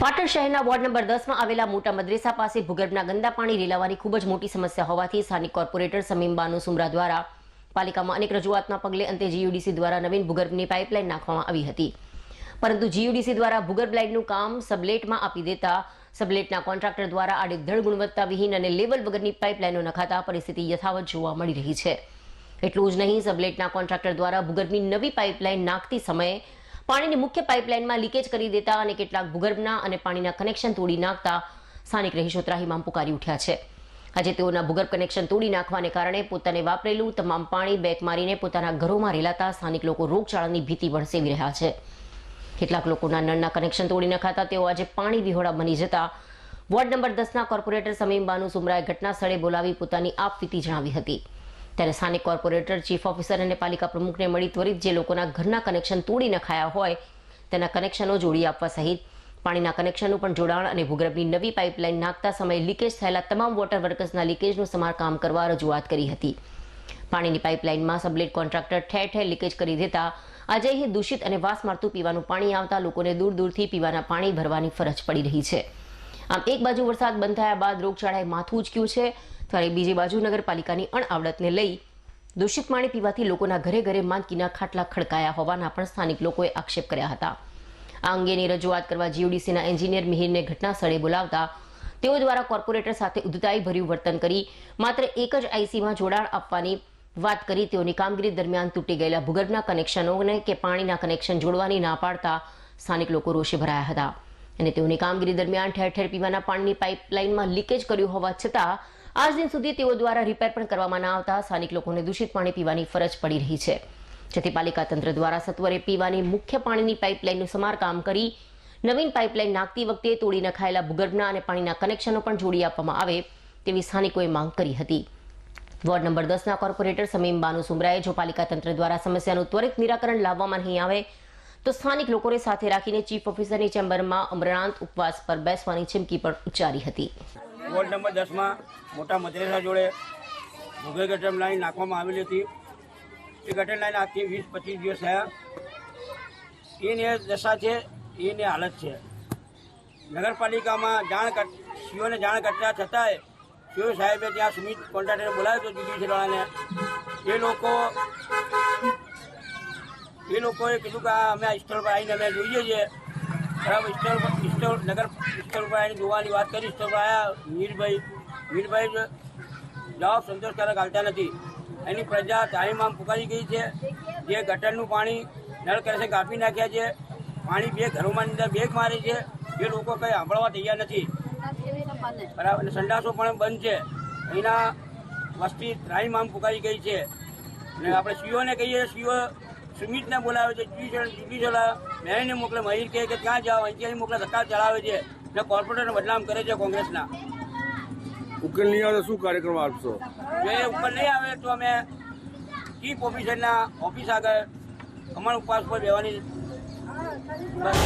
પાટણ શહેરના ward number દસમાં આવેલા મોટા મદ્રેસા પાસે ભૂગર્ભના ગંદા પાણી રેલાવાની ખૂબ જ મોટી સમસ્યા હોવાથી સ્થાનિક કોર્પોરેટર સમીમ સુમરા દ્વારા પાલિકામાં અનેક રજૂઆતના પગલે અંતે જીયુડીસી દ્વારા નવીન ભૂગર્ભની પાઇપલાઇન નાખવામાં આવી હતી. પરંતુ જીયુડીસી દ્વારા ભૂગર્ભ લાઇનનું કામ સબલેટમાં આપી દેતા સબલેટના કોન્ટ્રાક્ટર દ્વારા આડેધડ ગુણવત્તાવિહીન અને લેવલ વગરની પાઇપલાઇનો નખાતા પરિસ્થિતિ યથાવત જોવા મળી રહી છે. એટલું જ નહીં, સબલેટના કોન્ટ્રાક્ટર દ્વારા ભૂગર્ભની નવી પાઇપલાઇન નાખતી સમયે પાણીની મુખ્ય પાઇપલાઇનમાં લીકેજ કરી દેતા અને કેટલાક ભૂગર્ભના અને પાણીના કનેક્શન તોડી નાખતા સ્થાનિક રહીશો ત્રાહીમામ પુકારી ઉઠ્યા છે. આજે તેઓના ભૂગર્ભ કનેક્શન તોડી નાખવાને કારણે પોતાને વાપરેલું તમામ પાણી બેક મારીને પોતાના ઘરોમાં રેલાતા સ્થાનિક લોકો રોગચાળાની ભીતિ પણ રહ્યા છે. કેટલાક લોકોના નળના કનેક્શન તોડી નાખાતા તેઓ આજે પાણી વિહોળા બની જતા વોર્ડ નંબર દસના કોર્પોરેટર સમીમ બાનુ સુમરાએ ઘટના સ્થળે બોલાવી પોતાની આપવીતી જણાવી હતી. ત્યારે સ્થાનિક કોર્પોરેટર, ચીફ ઓફિસર અને પાલિકા પ્રમુખને મળી ત્વરિત જે લોકોના ઘરના કનેક્શન તોડી નખાયા હોય, તેના કનેક્શનો જોડી આપવા સહિત પાણીના કનેક્શનનું પણ જોડાણ અને ભૂગર્ભની નવી પાઇપલાઇન નાખતા સમયે લીકેજ થયેલા તમામ વોટર વર્કર્સના લીકેજનું સમારકામ કરવા રજૂઆત કરી હતી. પાણીની પાઇપલાઇનમાં સબલેટ કોન્ટ્રાક્ટર ઠેર ઠેર લીકેજ કરી દેતા આજે અહીં દૂષિત અને વાસ મારતું પીવાનું પાણી આવતા લોકોને દૂર દૂરથી પીવાના પાણી ભરવાની ફરજ પડી રહી છે. આમ એક બાજુ વરસાદ બંધ થયા બાદ રોગચાળાએ માથું ઉચક્યું છે. ત્યારે બીજી બાજુ નગરપાલિકાની અણઆવડતને લઈ દૂષિત પાણી પીવાથી લોકોના ઘરે ઘરે માંદગીના ખાટલા ખડકાયા હોવાના પણ સ્થાનિક લોકોએ આક્ષેપ કર્યા હતા. આ અંગેની રજૂઆત કરવા જીઓડીસીના એન્જિનિયર મિહિરને ઘટના બોલાવતા તેઓ દ્વારા કોર્પોરેટર સાથે ઉદ્ધતાઈ ભર્યું વર્તન કરી માત્ર એક જ આઈસીમાં જોડાણ આપવાની વાત કરી તેઓની કામગીરી દરમિયાન તૂટી ગયેલા ભૂગર્ભના કનેક્શનોને કે પાણીના કનેક્શન જોડવાની ના પાડતા સ્થાનિક લોકો રોષે ભરાયા હતા. અને તેઓની કામગીરી દરમિયાન ઠેર ઠેર પીવાના પાણીની પાઇપલાઇનમાં લીકેજ કર્યું હોવા છતાં આજ દિન સુધી તેઓ દ્વારા રિપેર પણ કરવામાં ના આવતા સ્થાનિક લોકોને દૂષિત પાણી પીવાની ફરજ પડી રહી છે. જેથી પાલિકા તંત્ર દ્વારા સત્વરે પીવાની મુખ્ય પાણીની પાઇપલાઇનનું સમારકામ કરી નવીન પાઇપલાઇન નાખતી વખતે તોડી નખાયેલા ભૂગર્ભના અને પાણીના કનેક્શનો પણ જોડી આપવામાં આવે તેવી સ્થાનિકોએ માંગ કરી હતી. વોર્ડ નંબર દસના કોર્પોરેટર સમીમ બાનુ સુમરાએ જો પાલિકા તંત્ર દ્વારા સમસ્યાનું ત્વરિત નિરાકરણ લાવવામાં નહીં આવે, તો સ્થાનિક લોકોને સાથે રાખીને ચીફ ઓફિસરની ચેમ્બરમાં અમરણાંત ઉપવાસ પર બેસવાની ચીમકી પણ ઉચ્ચારી હતી. વોર્ડ નંબર દસમાં મોટા મદ્રેસા જોડે ભૂગર્ભ ગટર લાઈન નાખવામાં આવેલી હતી. એ ગટર લાઈન આજથી વીસ પચીસ દિવસ થયા. એની દશા છે, એની હાલત છે. નગરપાલિકામાં જાણ સીઓને જાણ કરતા છતાંય સીઓ સાહેબે ત્યાં સુમિત કોન્ટ્રાક્ટરને બોલાવ્યો હતો જીડી વાળાને એ લોકો, એ લોકોએ કીધું કે અમે આ સ્થળ પર આવીને અમે જોઈએ. છીએ બરાબર સ્થળ પર નગર પર જોવાની વાત કરી આવ્યા મીરભાઈ મીરભાઈ જવાબ સંતોષકારક હાલતા નથી. એની પ્રજા તાલીમામ પુકારી ગઈ છે. જે ગટરનું પાણી નળ કરે કાપી નાખ્યા છે. પાણી બે ઘરોમાં અંદર બેગ મારે છે. જે લોકો કંઈ સાંભળવા તૈયાર નથી. બરાબર, અને સંડાસો પણ બંધ છે. અહીંના વસ્તી ત્રાહીમામ પુકારી ગઈ છે. અને આપણે સીઓને કહીએ, સીઓ સુમિતને બોલાવે છે જ્યુડિશિયલ જ્યુડિશિયલ મેરીને મોકલે મહિર કહે કે ક્યાં જાઓ? અહીંથી મોકલે ધક્કા ચલાવે છે. ને કોર્પોરેટર બદનામ કરે છે કોંગ્રેસના ઉકેલ નહીં આવે શું કાર્યક્રમ આપશો? જો એ ઉપર નહીં આવે તો અમે ચીફ ઓફિસરના ઓફિસ આગળ અમારા ઉપવાસ પર બેવાની બસ.